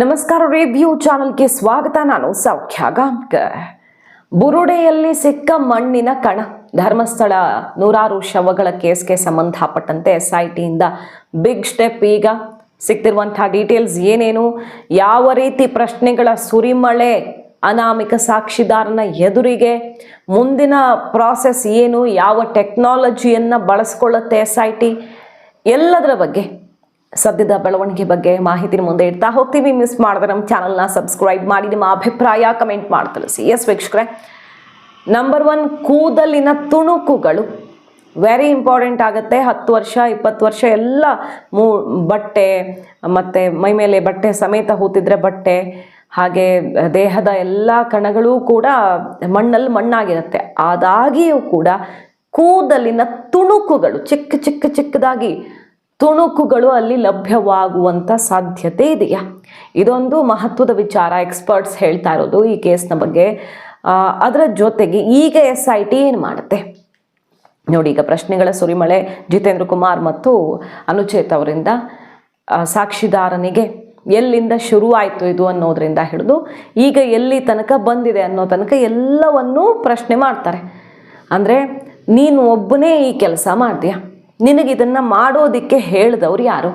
ನಮಸ್ಕಾರ ರೇಡಿಯೋ ಚಾನಲ್ಗೆ ಸ್ವಾಗತ. ನಾನು ಸೌಖ್ಯ ಗಾಂಬ್ಕರ್ ಬುರುಡೆಯಲ್ಲಿ ಸಿಕ್ಕ ಮಣ್ಣಿನ ಕಣ. ಧರ್ಮಸ್ಥಳ ನೂರಾರು ಶವಗಳ ಕೇಸ್ಗೆ ಸಂಬಂಧಪಟ್ಟಂತೆ ಎಸ್ ಐ ಟಿಯಿಂದ ಬಿಗ್ ಸ್ಟೆಪ್. ಈಗ ಸಿಗ್ತಿರುವಂತಹ ಡೀಟೇಲ್ಸ್ ಏನೇನು? ಯಾವ ರೀತಿ ಪ್ರಶ್ನೆಗಳ ಸುರಿಮಳೆ ಅನಾಮಿಕ ಸಾಕ್ಷಿದಾರನ ಎದುರಿಗೆ? ಮುಂದಿನ ಪ್ರಾಸೆಸ್ ಏನು? ಯಾವ ಟೆಕ್ನಾಲಜಿಯನ್ನು ಬಳಸ್ಕೊಳ್ಳುತ್ತೆ ಎಸ್ ಐ ಟಿ ಎಲ್ಲದರ ಬಗ್ಗೆ ಸದ್ಯದ ಬೆಳವಣಿಗೆ ಬಗ್ಗೆ ಮಾಹಿತಿ ಮುಂದೆ ಇಡ್ತಾ ಹೋಗ್ತೀವಿ. ಮಿಸ್ ಮಾಡಿದ್ರೆ ನಮ್ಮ ಚಾನಲ್ನ ಸಬ್ಸ್ಕ್ರೈಬ್ ಮಾಡಿ, ನಿಮ್ಮ ಅಭಿಪ್ರಾಯ ಕಮೆಂಟ್ ಮಾಡಿ ತಿಳಿಸಿ. ಎಸ್ ವೀಕ್ಷಕರೇ ನಂಬರ್ ಒನ್ ಕೂದಲಿನ ತುಣುಕುಗಳು ವೆರಿ ಇಂಪಾರ್ಟೆಂಟ್ ಆಗುತ್ತೆ. ಹತ್ತು ವರ್ಷ, ಇಪ್ಪತ್ತು ವರ್ಷ ಎಲ್ಲ ಮೂ, ಬಟ್ಟೆ, ಮತ್ತು ಮೈ ಮೇಲೆ ಬಟ್ಟೆ ಸಮೇತ ಹೂತಿದ್ರೆ ಬಟ್ಟೆ, ಹಾಗೆ ದೇಹದ ಎಲ್ಲ ಕಣಗಳೂ ಕೂಡ ಮಣ್ಣಲ್ಲಿ ಮಣ್ಣಾಗಿರುತ್ತೆ. ಆದಾಗಿಯೂ ಕೂಡ ಕೂದಲಿನ ತುಣುಕುಗಳು ಚಿಕ್ಕ ಚಿಕ್ಕ ಚಿಕ್ಕದಾಗಿ ತುಣುಕುಗಳು ಅಲ್ಲಿ ಲಭ್ಯವಾಗುವಂಥ ಸಾಧ್ಯತೆ ಇದೆಯಾ? ಇದೊಂದು ಮಹತ್ವದ ವಿಚಾರ. ಎಕ್ಸ್ಪರ್ಟ್ಸ್ ಹೇಳ್ತಾ ಇರೋದು ಈ ಕೇಸ್ನ ಬಗ್ಗೆ. ಅದರ ಜೊತೆಗೆ ಈಗ ಎಸ್ ಐ ಟಿ ಏನು ಮಾಡುತ್ತೆ? ನೋಡಿ, ಈಗ ಪ್ರಶ್ನೆಗಳ ಸುರಿಮಳೆ ಜಿತೇಂದ್ರ ಕುಮಾರ್ ಮತ್ತು ಅನುಚೇತ್ ಅವರಿಂದ ಸಾಕ್ಷಿದಾರನಿಗೆ ಎಲ್ಲಿಂದ ಶುರುವಾಯಿತು ಇದು ಅನ್ನೋದರಿಂದ ಹಿಡಿದು ಈಗ ಎಲ್ಲಿ ತನಕ ಬಂದಿದೆ ಅನ್ನೋ ತನಕ ಎಲ್ಲವನ್ನೂ ಪ್ರಶ್ನೆ ಮಾಡ್ತಾರೆ. ಅಂದರೆ ನೀನು ಒಬ್ಬನೇ ಈ ಕೆಲಸ ಮಾಡ್ತೀಯ? ನಿನಗೆ ಇದನ್ನು ಮಾಡೋದಕ್ಕೆ ಹೇಳಿದವ್ರು ಯಾರು?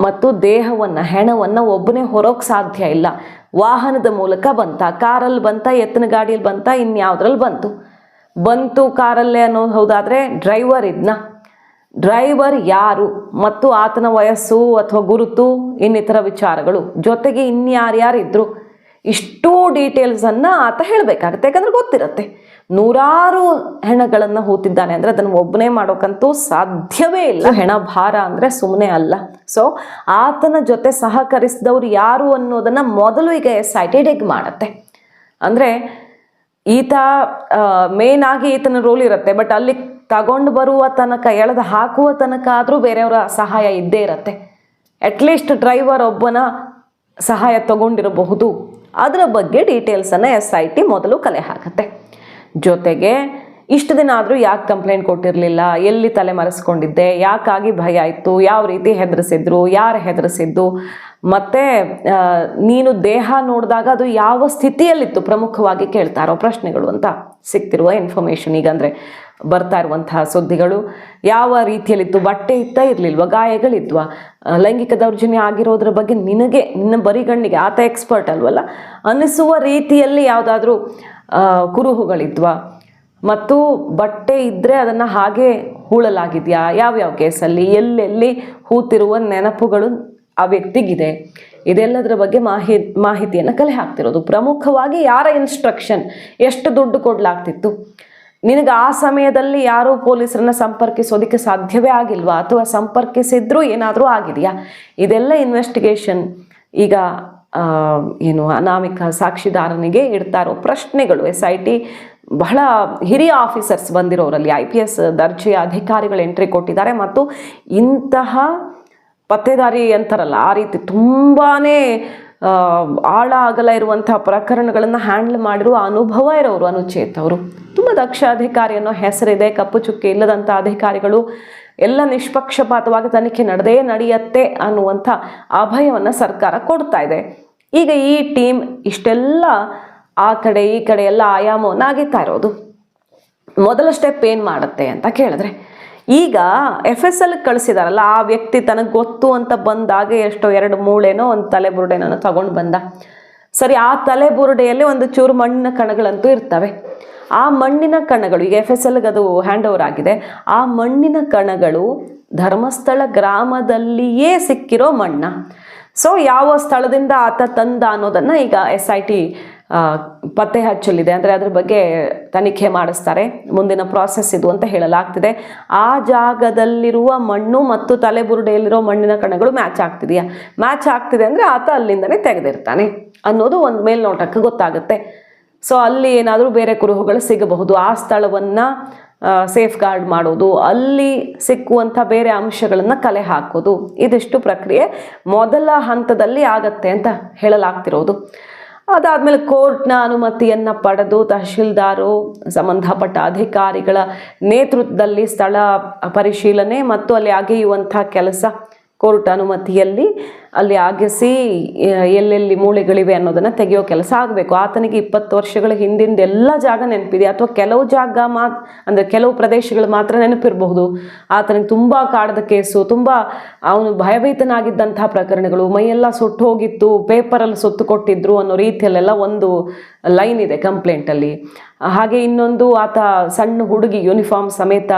ಮತ್ತು ದೇಹವನ್ನು, ಹೆಣವನ್ನು ಒಬ್ಬನೇ ಹೊರೋಕೆ ಸಾಧ್ಯ ಇಲ್ಲ. ವಾಹನದ ಮೂಲಕ ಬಂತ, ಕಾರಲ್ಲಿ ಬಂತ, ಎತ್ತಿನ ಗಾಡಿಯಲ್ಲಿ ಬಂತ, ಇನ್ಯಾವುದ್ರಲ್ಲಿ ಬಂತು. ಬಂತು ಕಾರಲ್ಲೇ ಅನ್ನೋದು ಹೌದಾದರೆ ಡ್ರೈವರ್ ಇದನ್ನ ಡ್ರೈವರ್ ಯಾರು ಮತ್ತು ಆತನ ವಯಸ್ಸು ಅಥವಾ ಗುರುತು, ಇನ್ನಿತರ ವಿಚಾರಗಳು. ಜೊತೆಗೆ ಇನ್ಯಾರ್ಯಾರಿದ್ರು. ಇಷ್ಟೂ ಡೀಟೇಲ್ಸನ್ನು ಆತ ಹೇಳಬೇಕಾಗುತ್ತೆ, ಯಾಕಂದ್ರೆ ಗೊತ್ತಿರುತ್ತೆ. ನೂರಾರು ಹೆಣಗಳನ್ನು ಹೂತಿದ್ದಾನೆ ಅಂದರೆ ಅದನ್ನು ಒಬ್ಬನೇ ಮಾಡೋಕ್ಕಂತೂ ಸಾಧ್ಯವೇ ಇಲ್ಲ. ಹೆಣ ಭಾರ ಅಂದರೆ ಸುಮ್ಮನೆ ಅಲ್ಲ. ಸೊ ಆತನ ಜೊತೆ ಸಹಕರಿಸಿದವ್ರು ಯಾರು ಅನ್ನೋದನ್ನು ಮೊದಲು ಈಗ ಎಸ್ ಐ ಮಾಡುತ್ತೆ. ಅಂದರೆ ಈತ ಮೇನ್ ಆಗಿ ಈತನ ರೋಲ್ ಇರುತ್ತೆ ಬಟ್ ಅಲ್ಲಿ ತಗೊಂಡು ಬರುವ ತನಕ, ಎಳೆದು ಹಾಕುವ ತನಕ ಆದರೂ ಬೇರೆಯವರ ಸಹಾಯ ಇದ್ದೇ ಇರುತ್ತೆ. ಅಟ್ಲೀಸ್ಟ್ ಡ್ರೈವರ್ ಒಬ್ಬನ ಸಹಾಯ ತಗೊಂಡಿರಬಹುದು. ಅದರ ಬಗ್ಗೆ ಡೀಟೇಲ್ಸನ್ನು ಎಸ್ ಐ ಟಿ ಮೊದಲು ಕಲೆ ಹಾಕತ್ತೆ. ಜೊತೆಗೆ ಇಷ್ಟು ದಿನ ಆದರೂ ಯಾಕೆ ಕಂಪ್ಲೇಂಟ್ ಕೊಟ್ಟಿರಲಿಲ್ಲ? ಎಲ್ಲಿ ತಲೆ ಮರೆಸ್ಕೊಂಡಿದ್ದೆ? ಯಾಕಾಗಿ ಭಯ ಆಯಿತು? ಯಾವ ರೀತಿ ಹೆದರಿಸಿದ್ರು? ಯಾರು ಹೆದರಿಸಿದ್ದು? ಮತ್ತು ನೀನು ದೇಹ ನೋಡಿದಾಗ ಅದು ಯಾವ ಸ್ಥಿತಿಯಲ್ಲಿತ್ತು? ಪ್ರಮುಖವಾಗಿ ಕೇಳ್ತಾ ಇರೋ ಪ್ರಶ್ನೆಗಳು ಅಂತ ಸಿಗ್ತಿರುವ ಇನ್ಫಾರ್ಮೇಷನ್ ಈಗ ಅಂದರೆ ಬರ್ತಾ ಇರುವಂತಹ ಸುದ್ದಿಗಳು. ಯಾವ ರೀತಿಯಲ್ಲಿತ್ತು? ಬಟ್ಟೆ ಇತ್ತ ಇರಲಿಲ್ವ? ಗಾಯಗಳಿದ್ವ? ಲೈಂಗಿಕ ದೌರ್ಜನ್ಯ ಆಗಿರೋದ್ರ ಬಗ್ಗೆ ನಿನಗೆ, ನಿನ್ನ ಬರಿಗಣ್ಣಿಗೆ, ಆತ ಎಕ್ಸ್ಪರ್ಟ್ ಅಲ್ವಲ್ಲ? ಅನ್ನಿಸುವ ರೀತಿಯಲ್ಲಿ ಯಾವುದಾದ್ರೂ ಕುರುಹುಗಳಿದ್ವಾ? ಮತ್ತು ಬಟ್ಟೆ ಇದ್ದರೆ ಅದನ್ನು ಹಾಗೆ ಹೂಳಲಾಗಿದೆಯಾ? ಯಾವ್ಯಾವ ಕೇಸಲ್ಲಿ? ಎಲ್ಲೆಲ್ಲಿ ಹೂತಿರುವ ನೆನಪುಗಳು ಆ ವ್ಯಕ್ತಿಗಿದೆ? ಇದೆಲ್ಲದರ ಬಗ್ಗೆ ಮಾಹಿ, ಮಾಹಿತಿಯನ್ನು ಕಲೆ ಹಾಕ್ತಿರೋದು. ಪ್ರಮುಖವಾಗಿ ಯಾರ ಇನ್ಸ್ಟ್ರಕ್ಷನ್ ಎಷ್ಟು ದುಡ್ಡು ಕೊಡಲಾಗ್ತಿತ್ತು? ನಿನಗೆ ಆ ಸಮಯದಲ್ಲಿ ಯಾರೂ ಪೊಲೀಸರನ್ನ ಸಂಪರ್ಕಿಸೋದಕ್ಕೆ ಸಾಧ್ಯವೇ ಆಗಿಲ್ವಾ? ಅಥವಾ ಸಂಪರ್ಕಿಸಿದ್ರೂ ಏನಾದರೂ ಆಗಿದೆಯಾ? ಇದೆಲ್ಲ ಇನ್ವೆಸ್ಟಿಗೇಷನ್ ಈಗ ಏನು ಅನಾಮಿಕ ಸಾಕ್ಷಿದಾರನಿಗೆ ಇಡ್ತಾ ಇರೋ ಪ್ರಶ್ನೆಗಳು. ಎಸ್ ಐ ಟಿ ಬಹಳ ಹಿರಿಯ ಆಫೀಸರ್ಸ್ ಬಂದಿರೋರಲ್ಲಿ. ಐ ಪಿ ಎಸ್ ದರ್ಜೆಯ ಅಧಿಕಾರಿಗಳು ಎಂಟ್ರಿ ಕೊಟ್ಟಿದ್ದಾರೆ ಮತ್ತು ಇಂತಹ ಪತ್ತೇದಾರಿ ಅಂತಾರಲ್ಲ, ಆ ರೀತಿ ತುಂಬಾ ಆಳ ಆಗಲ ಇರುವಂತಹ ಪ್ರಕರಣಗಳನ್ನು ಹ್ಯಾಂಡಲ್ ಮಾಡಿರುವ ಅನುಭವ ಇರೋರು ಅನುಚೇತ್ ಅವರು. ತುಂಬ ದಕ್ಷ ಅಧಿಕಾರಿ ಅನ್ನೋ ಹೆಸರಿದೆ, ಕಪ್ಪು ಚುಕ್ಕೆ ಇಲ್ಲದಂಥ ಅಧಿಕಾರಿಗಳು. ಎಲ್ಲ ನಿಷ್ಪಕ್ಷಪಾತವಾಗಿ ತನಿಖೆ ನಡೆದೇ ನಡೆಯತ್ತೆ ಅನ್ನುವಂಥ ಅಭಯವನ್ನು ಸರ್ಕಾರ ಕೊಡ್ತಾ ಇದೆ. ಈಗ ಈ ಟೀಮ್ ಇಷ್ಟೆಲ್ಲ ಆ ಕಡೆ, ಈ ಕಡೆ ಎಲ್ಲ ಆಯಾಮವನ್ನು ಆಗಿತ್ತಾ ಇರೋದು. ಮೊದಲ ಸ್ಟೆಪ್ ಏನು ಮಾಡುತ್ತೆ ಅಂತ ಕೇಳಿದ್ರೆ, ಈಗ ಎಫ್ ಎಸ್ ಎಲ್ ಕಳಿಸಿದಾರಲ್ಲ, ಆ ವ್ಯಕ್ತಿ ತನಗೆ ಗೊತ್ತು ಅಂತ ಬಂದಾಗ ಎಷ್ಟೋ ಎರಡು ಮೂಳೆನೋ ಒಂದು ತಲೆಬುರುಡೆನೋ ತಗೊಂಡು ಬಂದ. ಸರಿ, ಆ ತಲೆಬುರುಡೆಯಲ್ಲಿ ಒಂದು ಚೂರು ಮಣ್ಣಿನ ಕಣಗಳಂತೂ ಇರ್ತವೆ. ಆ ಮಣ್ಣಿನ ಕಣಗಳು, ಈಗ ಎಫ್ ಎಸ್ ಎಲ್ಗೆ ಅದು ಹ್ಯಾಂಡ್ ಓವರ್ ಆಗಿದೆ. ಆ ಮಣ್ಣಿನ ಕಣಗಳು ಧರ್ಮಸ್ಥಳ ಗ್ರಾಮದಲ್ಲಿಯೇ ಸಿಕ್ಕಿರೋ ಮಣ್ಣ. ಸೊ ಯಾವ ಸ್ಥಳದಿಂದ ಆತ ತಂದ ಅನ್ನೋದನ್ನು ಈಗ ಎಸ್ ಐ ಟಿ ಪತ್ತೆ ಹಚ್ಚಲಿದೆ. ಅಂದರೆ ಅದ್ರ ಬಗ್ಗೆ ತನಿಖೆ ಮಾಡಿಸ್ತಾರೆ. ಮುಂದಿನ ಪ್ರಾಸೆಸ್ ಇದು ಅಂತ ಹೇಳಲಾಗ್ತಿದೆ. ಆ ಜಾಗದಲ್ಲಿರುವ ಮಣ್ಣು ಮತ್ತು ತಲೆಬುರುಡೆಯಲ್ಲಿರೋ ಮಣ್ಣಿನ ಕಣಗಳು ಮ್ಯಾಚ್ ಆಗ್ತಿದೆಯಾ? ಮ್ಯಾಚ್ ಆಗ್ತಿದೆ ಅಂದರೆ ಆತ ಅಲ್ಲಿಂದನೇ ತೆಗೆದಿರ್ತಾನೆ ಅನ್ನೋದು ಒಂದು ಮೇಲ್ನೋಟಕ್ಕೆ ಗೊತ್ತಾಗುತ್ತೆ. ಸೊ ಅಲ್ಲಿ ಏನಾದರೂ ಬೇರೆ ಕುರುಹುಗಳು ಸಿಗಬಹುದು. ಆ ಸ್ಥಳವನ್ನು ಸೇಫ್ ಗಾರ್ಡ್ ಮಾಡೋದು, ಅಲ್ಲಿ ಸಿಕ್ಕುವಂಥ ಬೇರೆ ಅಂಶಗಳನ್ನು ಕಲೆ ಹಾಕೋದು. ಇದಿಷ್ಟು ಪ್ರಕ್ರಿಯೆ ಮೊದಲ ಹಂತದಲ್ಲಿ ಆಗತ್ತೆ ಅಂತ ಹೇಳಲಾಗ್ತಿರೋದು. ಅದಾದಮೇಲೆ ಕೋರ್ಟ್ನ ಅನುಮತಿಯನ್ನು ಪಡೆದು ತಹಶೀಲ್ದಾರು, ಸಂಬಂಧಪಟ್ಟ ಅಧಿಕಾರಿಗಳ ನೇತೃತ್ವದಲ್ಲಿ ಸ್ಥಳ ಪರಿಶೀಲನೆ ಮತ್ತು ಅಲ್ಲಿ ಅಗೆಯುವಂಥ ಕೆಲಸ ಕೋರ್ಟ್ ಅನುಮತಿಯಲ್ಲಿ ಅಲ್ಲಿ ಆಗಿಸಿ ಎಲ್ಲೆಲ್ಲಿ ಮೂಳೆಗಳಿವೆ ಅನ್ನೋದನ್ನು ತೆಗೆಯೋ ಕೆಲಸ ಆಗಬೇಕು. ಆತನಿಗೆ ಇಪ್ಪತ್ತು ವರ್ಷಗಳ ಹಿಂದಿಂದ ಎಲ್ಲ ಜಾಗ ನೆನಪಿದೆ. ಅಥವಾ ಕೆಲವು ಜಾಗ ಮಾ, ಅಂದರೆ ಕೆಲವು ಪ್ರದೇಶಗಳು ಮಾತ್ರ ನೆನಪಿರಬಹುದು. ಆತನಿಗೆ ತುಂಬ ಕಾಡದ ಕೇಸು, ತುಂಬ ಅವನು ಭಯಭೀತನಾಗಿದ್ದಂತಹ ಪ್ರಕರಣಗಳು, ಮೈಯೆಲ್ಲ ಸುಟ್ಟು ಹೋಗಿತ್ತು ಪೇಪರಲ್ಲಿ ಸುತ್ತು ಕೊಟ್ಟಿದ್ರು ಅನ್ನೋ ರೀತಿಯಲ್ಲೆಲ್ಲ ಒಂದು ಲೈನ್ ಇದೆ ಕಂಪ್ಲೇಂಟಲ್ಲಿ ಹಾಗೆ ಇನ್ನೊಂದು ಆತ ಸಣ್ಣ ಹುಡುಗಿ ಯೂನಿಫಾರ್ಮ್ ಸಮೇತ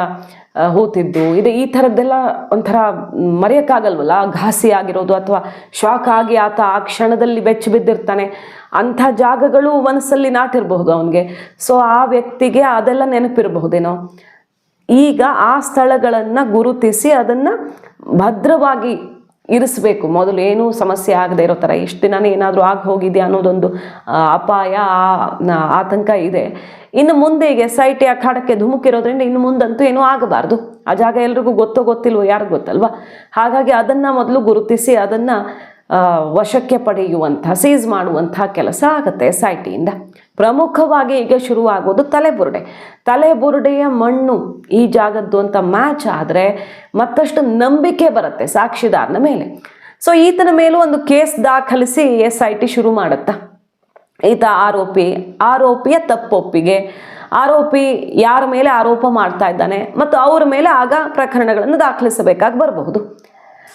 ಹೂತಿದ್ದು. ಇದು ಈ ಥರದ್ದೆಲ್ಲ ಒಂಥರ ಮರೆಯೋಕ್ಕಾಗಲ್ವಲ್ಲ? ಘಾಸಿ ಆಗಿರೋದು ಅಥವಾ ಶಾಕ್ ಆಗಿ ಆತ ಆ ಕ್ಷಣದಲ್ಲಿ ಬೆಚ್ಚಿ ಬಿದ್ದಿರ್ತಾನೆ. ಅಂಥ ಜಾಗಗಳು ಮನಸ್ಸಲ್ಲಿ ನಾಟಿರಬಹುದು ಅವನಿಗೆ. ಸೊ ಆ ವ್ಯಕ್ತಿಗೆ ಅದೆಲ್ಲ ನೆನಪಿರಬಹುದೇನೋ? ಈಗ ಆ ಸ್ಥಳಗಳನ್ನು ಗುರುತಿಸಿ ಅದನ್ನು ಭದ್ರವಾಗಿ ಇರಿಸ್ಬೇಕು. ಮೊದಲು ಏನೂ ಸಮಸ್ಯೆ ಆಗದೆ ಇರೋ ಥರ, ಇಷ್ಟು ದಿನನೇ ಏನಾದರೂ ಆಗಿ ಹೋಗಿದೆ ಅನ್ನೋದೊಂದು ಅಪಾಯ ಆತಂಕ ಇದೆ. ಇನ್ನು ಮುಂದೆ ಈಗ ಎಸ್ ಐ ಟಿ ಅಖಾಡಕ್ಕೆ ಧುಮುಕಿರೋದ್ರಿಂದ ಇನ್ನು ಮುಂದಂತೂ ಏನೂ ಆಗಬಾರ್ದು. ಆ ಜಾಗ ಎಲ್ರಿಗೂ ಗೊತ್ತೋ ಗೊತ್ತಿಲ್ವೋ ಯಾರಿಗೂ ಗೊತ್ತಲ್ವಾ? ಹಾಗಾಗಿ ಅದನ್ನು ಮೊದಲು ಗುರುತಿಸಿ ಅದನ್ನು ವಶಕ್ಕೆ ಪಡೆಯುವಂಥ, ಸೀಸ್ ಮಾಡುವಂಥ ಕೆಲಸ ಆಗುತ್ತೆ ಎಸ್ ಐ ಟಿಯಿಂದ ಪ್ರಮುಖವಾಗಿ ಈಗ ಶುರುವಾಗೋದು ತಲೆಬುರುಡೆ. ತಲೆಬುರುಡೆಯ ಮಣ್ಣು ಈ ಜಾಗದ್ದು ಅಂತ ಮ್ಯಾಚ್ ಆದರೆ ಮತ್ತಷ್ಟು ನಂಬಿಕೆ ಬರುತ್ತೆ ಸಾಕ್ಷಿದಾರನ ಮೇಲೆ. ಸೊ ಈತನ ಮೇಲೂ ಒಂದು ಕೇಸ್ ದಾಖಲಿಸಿ ಎಸ್ ಐ ಟಿ ಶುರು ಮಾಡುತ್ತಾ. ಈತ ಆರೋಪಿ, ಆರೋಪಿಯ ತಪ್ಪೊಪ್ಪಿಗೆ. ಆರೋಪಿ ಯಾರ ಮೇಲೆ ಆರೋಪ ಮಾಡ್ತಾ ಇದ್ದಾನೆ ಮತ್ತು ಅವರ ಮೇಲೆ ಆಗ ಪ್ರಕರಣಗಳನ್ನು ದಾಖಲಿಸಬೇಕಾಗಿ ಬರಬಹುದು.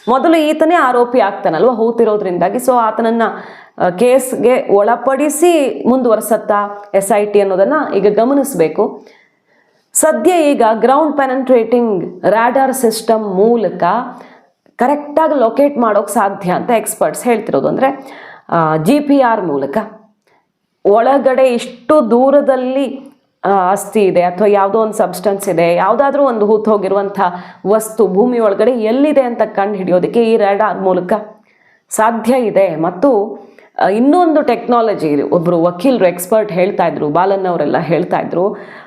ಮೊದಲು ಈತನೇ ಆರೋಪಿ ಆಗ್ತಾನಲ್ವ ಹೂತಿರೋದ್ರಿಂದಾಗಿ. ಸೊ ಆತನನ್ನ ಕೇಸ್ಗೆ ಒಳಪಡಿಸಿ ಮುಂದುವರೆಸತ್ತ ಎಸ್ ಐ ಟಿ ಅನ್ನೋದನ್ನ ಈಗ ಗಮನಿಸಬೇಕು. ಸದ್ಯ ಈಗ ಗ್ರೌಂಡ್ ಪೆನಂಟ್ರೇಟಿಂಗ್ ರಾಡಾರ್ ಸಿಸ್ಟಮ್ ಮೂಲಕ ಕರೆಕ್ಟಾಗಿ ಲೊಕೇಟ್ ಮಾಡೋಕೆ ಸಾಧ್ಯ ಅಂತ ಎಕ್ಸ್ಪರ್ಟ್ಸ್ ಹೇಳ್ತಿರೋದು ಅಂದರೆ ಜಿ ಪಿ ಆರ್ ಮೂಲಕ. ಒಳಗಡೆ ಇಷ್ಟು ದೂರದಲ್ಲಿ ಆ, ಅಸ್ಥಿ ಇದೆ ಅಥವಾ ಯಾವುದೋ ಒಂದು ಸಬ್ಸ್ಟೆನ್ಸ್ ಇದೆ ಯಾವುದಾದ್ರೂ ಒಂದು ಹೂತು ಹೋಗಿರುವಂಥ ವಸ್ತು ಭೂಮಿ ಒಳಗಡೆ ಎಲ್ಲಿದೆ ಅಂತ ಕಂಡು ಹಿಡಿಯೋದಕ್ಕೆ ಈ ರ್ಯಾಡಾರ್ ಮೂಲಕ ಸಾಧ್ಯ ಇದೆ. ಮತ್ತು ಇನ್ನೊಂದು ಟೆಕ್ನಾಲಜಿ ಒಬ್ಬರು ವಕೀಲರು ಎಕ್ಸ್ಪರ್ಟ್ ಹೇಳ್ತಾ ಇದ್ರು ಬಾಲನ್ ಅವರೆಲ್ಲ ಹೇಳ್ತಾ ಇದ್ರು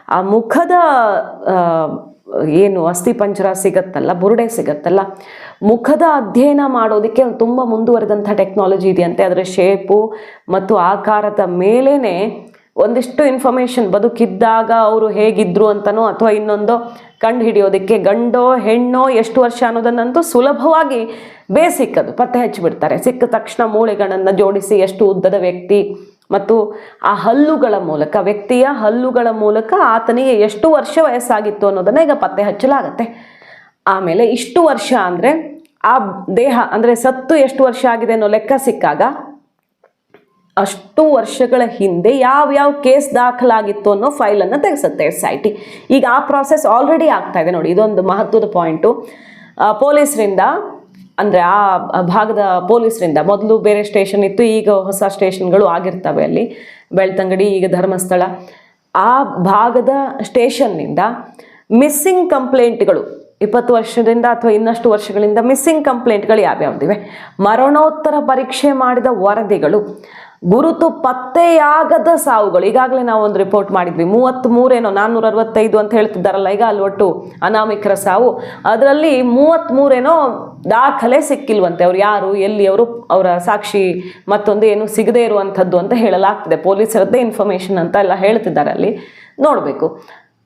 ಆ ಮುಖದ ಏನು ಏನು ಅಸ್ಥಿಪಂಜರ ಸಿಗತ್ತಲ್ಲ ಬುರುಡೆ ಸಿಗತ್ತಲ್ಲ ಮುಖದ ಅಧ್ಯಯನ ಮಾಡೋದಕ್ಕೆ ತುಂಬ ಮುಂದುವರೆದಂಥ ಟೆಕ್ನಾಲಜಿ ಇದೆಯಂತೆ. ಅದರ ಶೇಪು ಮತ್ತು ಆಕಾರದ ಮೇಲೇ ಒಂದಿಷ್ಟು ಇನ್ಫಾರ್ಮೇಷನ್ ಬದುಕಿದ್ದಾಗ ಅವರು ಹೇಗಿದ್ರು ಅಂತನೋ ಅಥವಾ ಇನ್ನೊಂದು ಕಂಡು ಹಿಡಿಯೋದಕ್ಕೆ ಗಂಡೋ, ಹೆಣ್ಣೋ ಎಷ್ಟು ವರ್ಷ ಅನ್ನೋದನ್ನಂತೂ ಸುಲಭವಾಗಿ ಬೇಸಿಕ್ ಅದು ಪತ್ತೆ ಹಚ್ಚಿಬಿಡ್ತಾರೆ. ಸಿಕ್ಕ ತಕ್ಷಣ ಮೂಳೆಗಳನ್ನು ಜೋಡಿಸಿ ಎಷ್ಟು ಉದ್ದದ ವ್ಯಕ್ತಿ ಮತ್ತು ಆ ಹಲ್ಲುಗಳ ಮೂಲಕ, ವ್ಯಕ್ತಿಯ ಹಲ್ಲುಗಳ ಮೂಲಕ ಆತನಿಗೆ ಎಷ್ಟು ವರ್ಷ ವಯಸ್ಸಾಗಿತ್ತು ಅನ್ನೋದನ್ನು ಈಗ ಪತ್ತೆ ಹಚ್ಚಲಾಗತ್ತೆ. ಆಮೇಲೆ ಇಷ್ಟು ವರ್ಷ ಅಂದರೆ ಆ ದೇಹ ಅಂದರೆ ಸತ್ತು ಎಷ್ಟು ವರ್ಷ ಆಗಿದೆ ಅನ್ನೋ ಲೆಕ್ಕ ಸಿಕ್ಕಾಗ ಅಷ್ಟು ವರ್ಷಗಳ ಹಿಂದೆ ಯಾವ ಯಾವ ಕೇಸ್ ದಾಖಲಾಗಿತ್ತು ಅನ್ನೋ ಫೈಲನ್ನು ತೆಗೆಸುತ್ತೆ ಎಸ್ ಐ ಟಿ ಈಗ ಆ ಪ್ರಾಸೆಸ್ ಆಲ್ರೆಡಿ ಆಗ್ತಾ ಇದೆ ನೋಡಿ, ಇದೊಂದು ಮಹತ್ವದ ಪಾಯಿಂಟು ಪೊಲೀಸರಿಂದ, ಅಂದರೆ ಆ ಭಾಗದ ಪೊಲೀಸರಿಂದ ಮೊದಲು ಬೇರೆ ಸ್ಟೇಷನ್ ಇತ್ತು, ಈಗ ಹೊಸ ಸ್ಟೇಷನ್ಗಳು ಆಗಿರ್ತವೆ ಅಲ್ಲಿ. ಬೆಳ್ತಂಗಡಿ, ಈಗ ಧರ್ಮಸ್ಥಳ. ಆ ಭಾಗದ ಸ್ಟೇಷನ್ನಿಂದ ಮಿಸ್ಸಿಂಗ್ ಕಂಪ್ಲೇಂಟ್ಗಳು ಇಪ್ಪತ್ತು ವರ್ಷದಿಂದ ಅಥವಾ ಇನ್ನಷ್ಟು ವರ್ಷಗಳಿಂದ ಮಿಸ್ಸಿಂಗ್ ಕಂಪ್ಲೇಂಟ್ಗಳು ಯಾವ್ಯಾವ್ದಿವೆ? ಮರಣೋತ್ತರ ಪರೀಕ್ಷೆ ಮಾಡಿದ ವರದಿಗಳು ಗುರುತು ಪತ್ತೆಯಾಗದ ಸಾವುಗಳು. ಈಗಾಗಲೇ ನಾವು ಒಂದು ರಿಪೋರ್ಟ್ ಮಾಡಿದ್ವಿ. ಮೂವತ್ತ್ ಮೂರೇನೋ ನಾನ್ನೂರ ಅರವತ್ತೈದು ಅಂತ ಹೇಳ್ತಿದ್ದಾರಲ್ಲ, ಈಗ ಅಲ್ಲಿ ಒಟ್ಟು ಅನಾಮಿಕರ ಸಾವು. ಅದರಲ್ಲಿ ಮೂವತ್ತ್ ಮೂರೇನೋ ದಾಖಲೆ ಸಿಕ್ಕಿಲ್ವಂತೆ. ಅವ್ರು ಯಾರು, ಎಲ್ಲಿ ಅವರು, ಅವರ ಸಾಕ್ಷಿ ಮತ್ತೊಂದು ಏನು ಸಿಗದೇ ಇರುವಂಥದ್ದು ಅಂತ ಹೇಳಲಾಗ್ತದೆ. ಪೊಲೀಸರದ್ದೇ ಇನ್ಫಾರ್ಮೇಷನ್ ಅಂತ ಎಲ್ಲ ಹೇಳ್ತಿದ್ದಾರೆ ಅಲ್ಲಿ. ನೋಡಬೇಕು.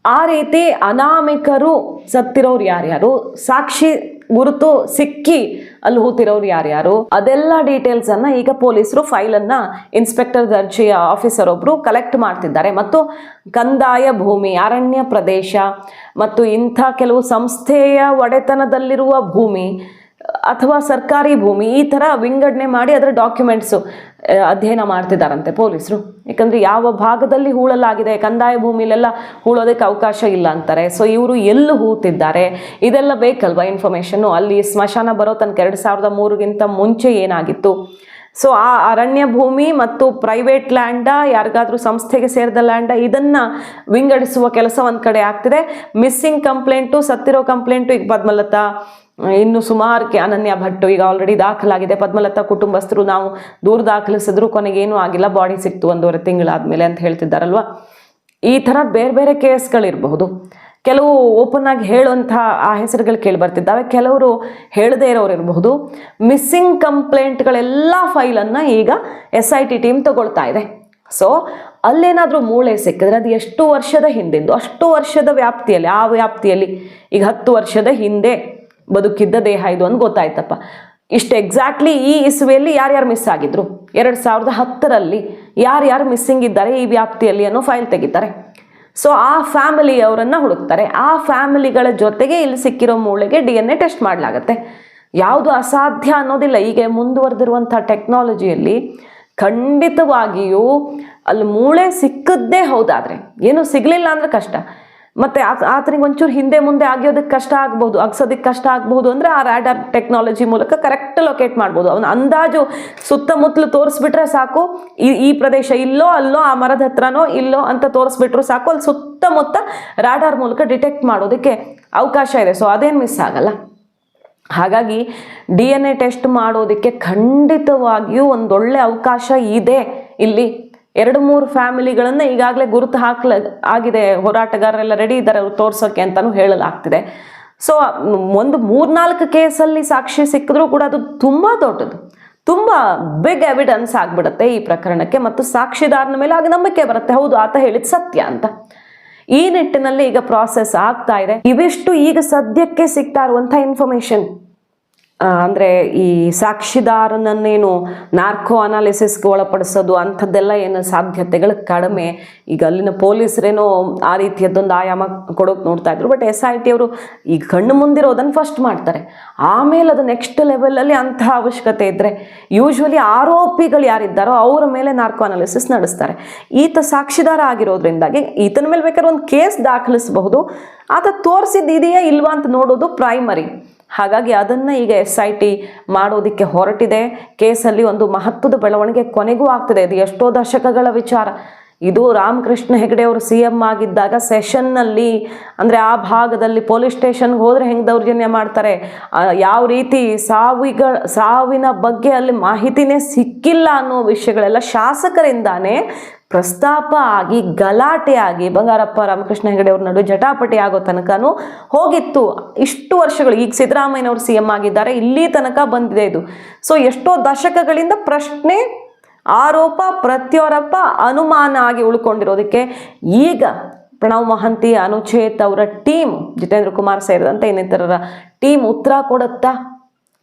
ಆ ರೀತಿ ಅನಾಮಿಕರು ಸತ್ತಿರೋರು ಯಾರ್ಯಾರು? ಸಾಕ್ಷಿ ಗುರುತು ಸಿಕ್ಕಿ ಅಲ್ಲಿ ಹೂತಿರೋರು ಯಾರ್ಯಾರು? ಅದೆಲ್ಲ ಡೀಟೇಲ್ಸ್ ಅನ್ನ ಈಗ ಪೊಲೀಸರು ಫೈಲ್ ಅನ್ನ ಇನ್ಸ್ಪೆಕ್ಟರ್ ದರ್ಜೆಯ ಆಫೀಸರ್ ಒಬ್ರು ಕಲೆಕ್ಟ್ ಮಾಡ್ತಿದ್ದಾರೆ. ಮತ್ತು ಕಂದಾಯ ಭೂಮಿ, ಅರಣ್ಯ ಪ್ರದೇಶ ಮತ್ತು ಇಂಥ ಕೆಲವು ಸಂಸ್ಥೆಯ ಒಡೆತನದಲ್ಲಿರುವ ಭೂಮಿ ಅಥವಾ ಸರ್ಕಾರಿ ಭೂಮಿ, ಈ ಥರ ವಿಂಗಡಣೆ ಮಾಡಿ ಅದರ ಡಾಕ್ಯುಮೆಂಟ್ಸು ಅಧ್ಯಯನ ಮಾಡ್ತಿದ್ದಾರಂತೆ ಪೊಲೀಸರು. ಯಾಕಂದರೆ ಯಾವ ಭಾಗದಲ್ಲಿ ಹೂಳಲಾಗಿದೆ ಕಂದಾಯ ಭೂಮಿಲೆಲ್ಲ ಹೂಳೋದಕ್ಕೆ ಅವಕಾಶ ಇಲ್ಲ ಅಂತಾರೆ. ಸೊ ಇವರು ಎಲ್ಲಿ ಹೂತಿದ್ದಾರೆ? ಇದೆಲ್ಲ ಬೇಕಲ್ವಾ ಇನ್ಫಾರ್ಮೇಷನ್ನು ಅಲ್ಲಿ ಸ್ಮಶಾನ ಬರೋ ತನಕ ಎರಡು ಸಾವಿರದ ಮೂರುಗಿಂತ ಮುಂಚೆ ಏನಾಗಿತ್ತು? ಸೊ ಆ ಅರಣ್ಯ ಭೂಮಿ ಮತ್ತು ಪ್ರೈವೇಟ್ ಲ್ಯಾಂಡ ಯಾರಿಗಾದ್ರೂ ಸಂಸ್ಥೆಗೆ ಸೇರಿದ ಲ್ಯಾಂಡ ಇದನ್ನ ವಿಂಗಡಿಸುವ ಕೆಲಸ ಒಂದು ಕಡೆ ಆಗ್ತಿದೆ. ಮಿಸ್ಸಿಂಗ್ ಕಂಪ್ಲೇಂಟು ಸತ್ತಿರೋ ಕಂಪ್ಲೇಂಟು ಈಗ ಪದ್ಮಲತಾ, ಇನ್ನು ಸುಮಾರು ಅನನ್ಯ ಭಟ್ಟು ಈಗ ಆಲ್ರೆಡಿ ದಾಖಲಾಗಿದೆ. ಪದ್ಮಲತಾ ಕುಟುಂಬಸ್ಥರು ನಾವು ದೂರು ದಾಖಲಿಸಿದ್ರು ಕೊನೆಗೇನು ಆಗಿಲ್ಲ ಬಾಡಿ ಸಿಕ್ತು ಒಂದೂವರೆ ತಿಂಗಳಾದ್ಮೇಲೆ ಅಂತ ಹೇಳ್ತಿದ್ದಾರಲ್ವಾ? ಈ ಥರ ಬೇರೆ ಬೇರೆ ಕೇಸ್ಗಳಿರಬಹುದು ಕೆಲವು ಓಪನ್ ಆಗಿ ಹೇಳುವಂಥ ಆ ಹೆಸರುಗಳು ಕೇಳಿ ಬರ್ತಿದ್ದಾವೆ. ಕೆಲವರು ಹೇಳದೇ ಇರೋರು ಇರಬಹುದು. ಮಿಸ್ಸಿಂಗ್ ಕಂಪ್ಲೇಂಟ್ಗಳೆಲ್ಲ ಫೈಲನ್ನು ಈಗ ಎಸ್ ಐ ಟಿ ಟೀಮ್ ತಗೊಳ್ತಾ ಇದೆ. ಸೊ, ಅಲ್ಲೇನಾದರೂ ಮೂಳೆ ಸಿಕ್ಕಿದ್ರೆ ಅದು ಎಷ್ಟು ವರ್ಷದ ಹಿಂದೆಂದು, ಅಷ್ಟು ವರ್ಷದ ವ್ಯಾಪ್ತಿಯಲ್ಲಿ, ಆ ವ್ಯಾಪ್ತಿಯಲ್ಲಿ ಈಗ ಹತ್ತು ವರ್ಷದ ಹಿಂದೆ ಬದುಕಿದ್ದ ದೇಹ ಇದು ಅಂತ ಗೊತ್ತಾಯ್ತಪ್ಪ. ಇಷ್ಟು ಎಕ್ಸಾಕ್ಟ್ಲಿ ಈ ಇಸುವೆಯಲ್ಲಿ ಯಾರ್ಯಾರು ಮಿಸ್ ಆಗಿದ್ರು? ಎರಡು ಸಾವಿರದ ಹತ್ತರಲ್ಲಿ ಯಾರ್ಯಾರು ಮಿಸ್ಸಿಂಗ್ ಇದ್ದಾರೆ ಈ ವ್ಯಾಪ್ತಿಯಲ್ಲಿ ಅನ್ನೋ ಫೈಲ್ ತೆಗಿತಾರೆ. ಸೊ ಆ ಫ್ಯಾಮಿಲಿಯವರನ್ನು ಹುಡುಕ್ತಾರೆ. ಆ ಫ್ಯಾಮಿಲಿಗಳ ಜೊತೆಗೆ ಇಲ್ಲಿ ಸಿಕ್ಕಿರೋ ಮೂಳೆಗೆ ಡಿ ಎನ್ ಎ ಟೆಸ್ಟ್ ಮಾಡಲಾಗತ್ತೆ. ಯಾವುದು ಅಸಾಧ್ಯ ಅನ್ನೋದಿಲ್ಲ. ಈಗ ಮುಂದುವರೆದಿರುವಂಥ ಟೆಕ್ನಾಲಜಿಯಲ್ಲಿ ಖಂಡಿತವಾಗಿಯೂ ಅಲ್ಲಿ ಮೂಳೆ ಸಿಕ್ಕದ್ದೇ ಹೌದಾದರೆ. ಏನು ಸಿಗಲಿಲ್ಲ ಅಂದ್ರೆ ಕಷ್ಟ. ಮತ್ತೆ ಆತ ಆತನಿಗೆ ಒಂಚೂರು ಹಿಂದೆ ಮುಂದೆ ಆಗಿಯೋದಕ್ಕೆ ಕಷ್ಟ ಆಗ್ಬೋದು, ಅಗ್ಸೋದಕ್ಕೆ ಕಷ್ಟ ಆಗ್ಬೋದು ಅಂದರೆ ಆ ರ್ಯಾಡರ್ ಟೆಕ್ನಾಲಜಿ ಮೂಲಕ ಕರೆಕ್ಟ್ ಲೊಕೇಟ್ ಮಾಡ್ಬೋದು. ಅವನ ಅಂದಾಜು ಸುತ್ತಮುತ್ತಲು ತೋರಿಸ್ಬಿಟ್ರೆ ಸಾಕು, ಈ ಈ ಪ್ರದೇಶ ಇಲ್ಲೋ ಅಲ್ಲೋ ಆ ಮರದ ಹತ್ರನೋ ಇಲ್ಲೋ ಅಂತ ತೋರಿಸ್ಬಿಟ್ರು ಸಾಕು, ಅಲ್ಲಿ ಸುತ್ತಮುತ್ತ ರಾಡಾರ್ ಮೂಲಕ ಡಿಟೆಕ್ಟ್ ಮಾಡೋದಕ್ಕೆ ಅವಕಾಶ ಇದೆ. ಸೊ ಅದೇನು ಮಿಸ್ ಆಗಲ್ಲ. ಹಾಗಾಗಿ ಡಿ ಎನ್ ಎ ಟೆಸ್ಟ್ ಮಾಡೋದಕ್ಕೆ ಖಂಡಿತವಾಗಿಯೂ ಒಂದೊಳ್ಳೆ ಅವಕಾಶ ಇದೆ ಇಲ್ಲಿ. ಎರಡು ಮೂರು ಫ್ಯಾಮಿಲಿಗಳನ್ನು ಈಗಾಗಲೇ ಗುರುತು ಹಾಕ್ಲ, ಆಗಿದೆ. ಹೋರಾಟಗಾರರೆಲ್ಲ ರೆಡಿ ಇದ್ದಾರೆ, ಅವ್ರು ತೋರ್ಸೋಕ್ಕೆ ಅಂತಲೂ ಹೇಳಲಾಗ್ತಿದೆ. ಸೊ ಒಂದು ಮೂರ್ನಾಲ್ಕು ಕೇಸಲ್ಲಿ ಸಾಕ್ಷಿ ಸಿಕ್ಕಿದ್ರೂ ಕೂಡ ಅದು ತುಂಬ ದೊಡ್ಡದು. ತುಂಬ ಬಿಗ್ ಎವಿಡೆನ್ಸ್ ಆಗಿಬಿಡುತ್ತೆ ಈ ಪ್ರಕರಣಕ್ಕೆ ಮತ್ತು ಸಾಕ್ಷಿದಾರನ ಮೇಲೆ ಆಗ ನಂಬಿಕೆ ಬರುತ್ತೆ. ಹೌದು, ಆತ ಹೇಳಿದ ಸತ್ಯ ಅಂತ. ಈ ನಿಟ್ಟಿನಲ್ಲಿ ಈಗ ಪ್ರಾಸೆಸ್ ಆಗ್ತಾ ಇದೆ. ಇವಿಷ್ಟು ಈಗ ಸದ್ಯಕ್ಕೆ ಸಿಗ್ತಾ ಇರುವಂಥ ಇನ್ಫಾರ್ಮೇಶನ್ ಅಂದರೆ ಈ ಸಾಕ್ಷಿದಾರನನ್ನೇನು ನಾರ್ಕೋ ಅನಾಲಿಸಿಸ್ಗೆ ಒಳಪಡಿಸೋದು ಅಂಥದ್ದೆಲ್ಲ ಏನು ಸಾಧ್ಯತೆಗಳು ಕಡಿಮೆ. ಈಗ ಅಲ್ಲಿನ ಪೊಲೀಸರೇನೋ ಆ ರೀತಿಯದ್ದೊಂದು ಆಯಾಮ ಕೊಡೋಕೆ ನೋಡ್ತಾ ಇದ್ರು. ಬಟ್ ಎಸ್ ಐ ಟಿ ಅವರು ಈಗ ಕಣ್ಣು ಮುಂದಿರೋದನ್ನು ಫಸ್ಟ್ ಮಾಡ್ತಾರೆ. ಆಮೇಲೆ ಅದು ನೆಕ್ಸ್ಟ್ ಲೆವೆಲಲ್ಲಿ ಅಂತಹ ಅವಶ್ಯಕತೆ ಇದ್ದರೆ ಯೂಶ್ವಲಿ ಆರೋಪಿಗಳು ಯಾರಿದ್ದಾರೋ ಅವರ ಮೇಲೆ ನಾರ್ಕೋ ಅನಾಲಿಸಿಸ್ ನಡೆಸ್ತಾರೆ. ಈತ ಸಾಕ್ಷಿದಾರ ಆಗಿರೋದ್ರಿಂದಾಗಿ ಈತನ ಮೇಲೆ ಬೇಕಾದ್ರೆ ಒಂದು ಕೇಸ್ ದಾಖಲಿಸಬಹುದು. ಆತ ತೋರಿಸಿದ್ದು ಇದೆಯಾ ಇಲ್ವಾ ಅಂತ ನೋಡೋದು ಪ್ರೈಮರಿ ಹಾಗಾಗಿ ಅದನ್ನು ಈಗ ಎಸ್ ಐ ಟಿ ಮಾಡೋದಕ್ಕೆ ಹೊರಟಿದೆ. ಕೇಸಲ್ಲಿ ಒಂದು ಮಹತ್ವದ ಬೆಳವಣಿಗೆ ಕೊನೆಗೂ ಆಗ್ತಿದೆ. ಇದು ಎಷ್ಟೋ ದಶಕಗಳ ವಿಚಾರ. ಇದು ರಾಮಕೃಷ್ಣ ಹೆಗಡೆ ಅವರು ಸಿ ಎಂ ಆಗಿದ್ದಾಗ ಸೆಷನ್ನಲ್ಲಿ ಅಂದರೆ ಆ ಭಾಗದಲ್ಲಿ ಪೊಲೀಸ್ ಸ್ಟೇಷನ್ಗೆ ಹೋದರೆ ಹೆಂಗೆ ದೌರ್ಜನ್ಯ ಮಾಡ್ತಾರೆ? ಯಾವ ರೀತಿ ಸಾವಿಗ, ಸಾವಿನ ಬಗ್ಗೆ ಅಲ್ಲಿ ಮಾಹಿತಿನೇ ಸಿಕ್ಕಿಲ್ಲ ಅನ್ನೋ ವಿಷಯಗಳೆಲ್ಲ ಶಾಸಕರಿಂದಾನೇ ಪ್ರಸ್ತಾಪ ಆಗಿ ಗಲಾಟೆ ಆಗಿ ಬಂಗಾರಪ್ಪ ರಾಮಕೃಷ್ಣ ಹೆಗಡೆ ಅವ್ರ ನಡುವೆ ಜಟಾಪಟಿ ಆಗೋ ತನಕನೂ ಹೋಗಿತ್ತು. ಇಷ್ಟು ವರ್ಷಗಳು ಈಗ ಸಿದ್ದರಾಮಯ್ಯನವರು ಸಿ ಎಂ ಆಗಿದ್ದಾರೆ, ಇಲ್ಲಿ ತನಕ ಬಂದಿದೆ ಇದು. ಸೊ ಎಷ್ಟೋ ದಶಕಗಳಿಂದ ಪ್ರಶ್ನೆ, ಆರೋಪ, ಪ್ರತ್ಯಾರೋಪ, ಅನುಮಾನ ಆಗಿ ಉಳ್ಕೊಂಡಿರೋದಕ್ಕೆ ಈಗ ಪ್ರಣವ್ ಮಹಂತಿ, ಅನುಚೇತ್ ಅವರ ಟೀಮ್, ಜಿತೇಂದ್ರ ಕುಮಾರ್ ಸೇರಿದಂತೆ ಇನ್ನಿತರರ ಟೀಮ್ ಉತ್ತರ ಕೊಡುತ್ತಾ